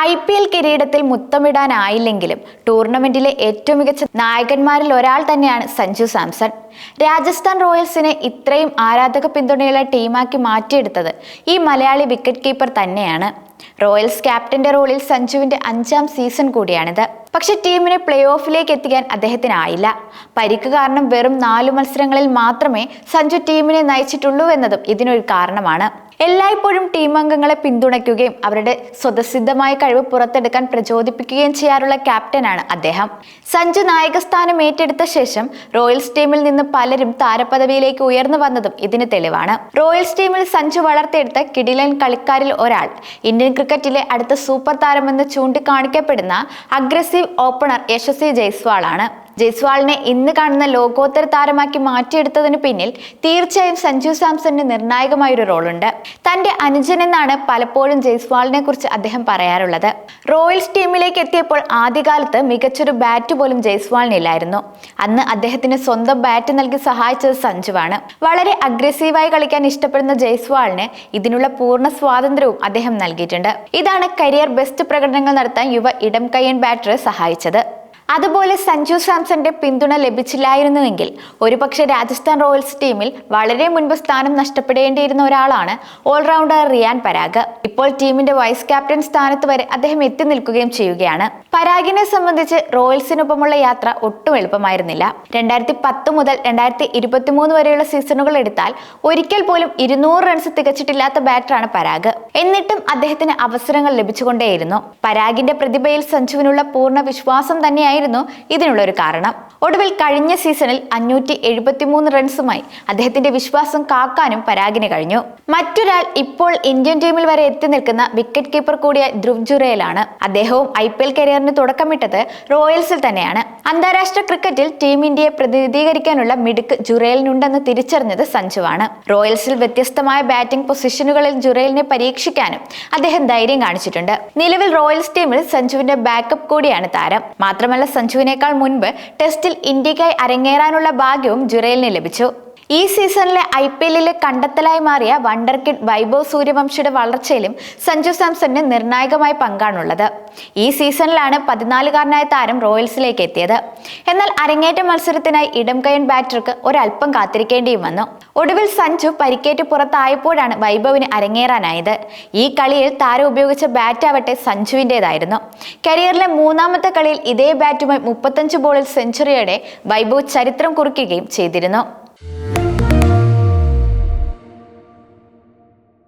I P L കിരീടത്തിൽ മുത്തമിടാനായില്ലെങ്കിലും ടൂർണമെന്റിലെ ഏറ്റവും മികച്ച നായകന്മാരിൽ ഒരാൾ തന്നെയാണ് സഞ്ജു സാംസൺ. രാജസ്ഥാൻ റോയൽസിനെ ഇത്രയും ആരാധക പിന്തുണയുള്ള ടീമാക്കി മാറ്റിയെടുത്തത് ഈ മലയാളി വിക്കറ്റ് കീപ്പർ തന്നെയാണ്. റോയൽസ് ക്യാപ്റ്റന്റെ റോളിൽ സഞ്ജുവിന്റെ അഞ്ചാം സീസൺ കൂടിയാണിത്. പക്ഷെ ടീമിനെ പ്ലേ ഓഫിലേക്ക് എത്തിക്കാൻ അദ്ദേഹത്തിനായില്ല. പരിക്ക് കാരണം വെറും നാലു മത്സരങ്ങളിൽ മാത്രമേ സഞ്ജു ടീമിനെ നയിച്ചിട്ടുള്ളൂ എന്നതും ഇതിനൊരു കാരണമാണ്. എല്ലായ്പ്പോഴും ടീം അംഗങ്ങളെ പിന്തുണയ്ക്കുകയും അവരുടെ സ്വതസിദ്ധമായ കഴിവ് പുറത്തെടുക്കാൻ പ്രചോദിപ്പിക്കുകയും ചെയ്യാറുള്ള ക്യാപ്റ്റനാണ് അദ്ദേഹം. സഞ്ജു നായകസ്ഥാനം ഏറ്റെടുത്ത ശേഷം റോയൽസ് ടീമിൽ നിന്ന് പലരും താരപദവിയിലേക്ക് ഉയർന്നു വന്നതും ഇതിന് തെളിവാണ്. റോയൽസ് ടീമിൽ സഞ്ജു വളർത്തിയെടുത്ത കിടിലൻ കളിക്കാരിൽ ഒരാൾ ഇന്ത്യൻ ക്രിക്കറ്റിലെ അടുത്ത സൂപ്പർ താരമെന്ന് ചൂണ്ടിക്കാണിക്കപ്പെടുന്ന അഗ്രസീവ് ഓപ്പണർ യശസ്വി ജയ്സ്വാളാണ്. ജയ്സ്വാളിനെ ഇന്ന് കാണുന്ന ലോകോത്തര താരമാക്കി മാറ്റിയെടുത്തതിന് പിന്നിൽ തീർച്ചയായും സഞ്ജു സാംസണിന് നിർണായകമായൊരു റോളുണ്ട്. തന്റെ അനുജൻ എന്നാണ് പലപ്പോഴും ജയ്സ്വാളിനെ കുറിച്ച് അദ്ദേഹം പറയാറുള്ളത്. റോയൽസ് ടീമിലേക്ക് എത്തിയപ്പോൾ ആദ്യകാലത്ത് മികച്ചൊരു ബാറ്റ് പോലും ജയ്സ്വാളിനില്ലായിരുന്നു. അന്ന് അദ്ദേഹത്തിന് സ്വന്തം ബാറ്റ് നൽകി സഹായിച്ചത് സഞ്ജുവാണ്. വളരെ അഗ്രസീവായി കളിക്കാൻ ഇഷ്ടപ്പെടുന്ന ജയ്സ്വാളിന് ഇതിനുള്ള പൂർണ സ്വാതന്ത്ര്യവും അദ്ദേഹം നൽകിയിട്ടുണ്ട്. ഇതാണ് കരിയർ ബെസ്റ്റ് പ്രകടനങ്ങൾ നടത്താൻ യുവ ഇടം കയ്യൻ ബാറ്ററെ സഹായിച്ചത്. അതുപോലെ സഞ്ജു സാംസന്റെ പിന്തുണ ലഭിച്ചില്ലായിരുന്നുവെങ്കിൽ ഒരുപക്ഷെ രാജസ്ഥാൻ റോയൽസ് ടീമിൽ വളരെ മുൻപ് സ്ഥാനം നഷ്ടപ്പെടേണ്ടിയിരുന്ന ഒരാളാണ് ഓൾറൗണ്ടർ റിയാൻ പരാഗ്. ഇപ്പോൾ ടീമിന്റെ വൈസ് ക്യാപ്റ്റൻ സ്ഥാനത്ത് വരെ അദ്ദേഹം എത്തി നിൽക്കുകയും ചെയ്യുകയാണ്. പരാഗിനെ സംബന്ധിച്ച് റോയൽസിനൊപ്പമുള്ള യാത്ര ഒട്ടും എളുപ്പമായിരുന്നില്ല. രണ്ടായിരത്തി പത്ത് മുതൽ രണ്ടായിരത്തി ഇരുപത്തിമൂന്ന് വരെയുള്ള സീസണുകൾ എടുത്താൽ ഒരിക്കൽ പോലും ഇരുന്നൂറ് റൺസ് തികച്ചിട്ടില്ലാത്ത ബാറ്ററാണ് പരാഗ്. എന്നിട്ടും അദ്ദേഹത്തിന് അവസരങ്ങൾ ലഭിച്ചുകൊണ്ടേയിരുന്നു. പരാഗിന്റെ പ്രതിഭയിൽ സഞ്ജുവിനുള്ള പൂർണ വിശ്വാസം തന്നെയായിരുന്നു ഇതിനുള്ള ഒരു കാരണം. ഒടുവിൽ കഴിഞ്ഞ സീസണിൽ അഞ്ഞൂറ്റി എഴുപത്തിമൂന്ന് റൺസുമായി അദ്ദേഹത്തിന്റെ വിശ്വാസം കാക്കാനും പരാഗിന് കഴിഞ്ഞു. മറ്റൊരാൾ ഇപ്പോൾ ഇന്ത്യൻ ടീമിൽ വരെ എത്തി നിൽക്കുന്ന വിക്കറ്റ് കീപ്പർ കൂടിയ ധ്രുവ് ജുറേലാണ് അദ്ദേഹവും ഐ പി എൽ കരിയറിന് തുടക്കമിട്ടത് റോയൽസിൽ തന്നെയാണ്. അന്താരാഷ്ട്ര ക്രിക്കറ്റിൽ ടീം ഇന്ത്യയെ പ്രതിനിധീകരിക്കാനുള്ള മിടുക്ക് ജുറേലിനുണ്ടെന്ന് തിരിച്ചറിഞ്ഞത് സഞ്ജുവാണ്. റോയൽസിൽ വ്യത്യസ്തമായ ബാറ്റിംഗ് പൊസിഷനുകളിൽ ജുറേലിനെ പരീക്ഷിക്കാനും അദ്ദേഹം ധൈര്യം കാണിച്ചിട്ടുണ്ട്. നിലവിൽ റോയൽസ് ടീമിൽ സഞ്ജുവിന്റെ ബാക്കപ്പ് കൂടിയാണ് താരം. മാത്രമല്ല സഞ്ജുവിനേക്കാൾ മുൻപ് ടെസ്റ്റിൽ ഇന്ത്യക്കായി അരങ്ങേറാനുള്ള ഭാഗ്യവും ജുറേലിന് ലഭിച്ചു. ഈ സീസണിലെ ഐ പി എല്ലിലെ കണ്ടെത്തലായി മാറിയ വണ്ടർ കിഡ് വൈഭവ് സൂര്യവംശിയുടെ വളർച്ചയിലും സഞ്ജു സാംസണിന് നിർണായകമായ പങ്കാണുള്ളത്. ഈ സീസണിലാണ് പതിനാലുകാരനായ താരം റോയൽസിലേക്ക് എത്തിയത്. എന്നാൽ അരങ്ങേറ്റ മത്സരത്തിനായി ഇടം കയ്യൻ ബാറ്റർക്ക് ഒരല്പം കാത്തിരിക്കേണ്ടിയും വന്നു. ഒടുവിൽ സഞ്ജു പരിക്കേറ്റ് പുറത്തായപ്പോഴാണ് വൈഭവിന് അരങ്ങേറാനായത്. ഈ കളിയിൽ താരം ഉപയോഗിച്ച ബാറ്റാവട്ടെ സഞ്ജുവിന്റെതായിരുന്നു കരിയറിലെ മൂന്നാമത്തെ കളിയിൽ ഇതേ ബാറ്റുമായി മുപ്പത്തഞ്ച് ബോളിൽ സെഞ്ചുറിയോടെ വൈഭവ് ചരിത്രം കുറിക്കുകയും ചെയ്തിരുന്നു.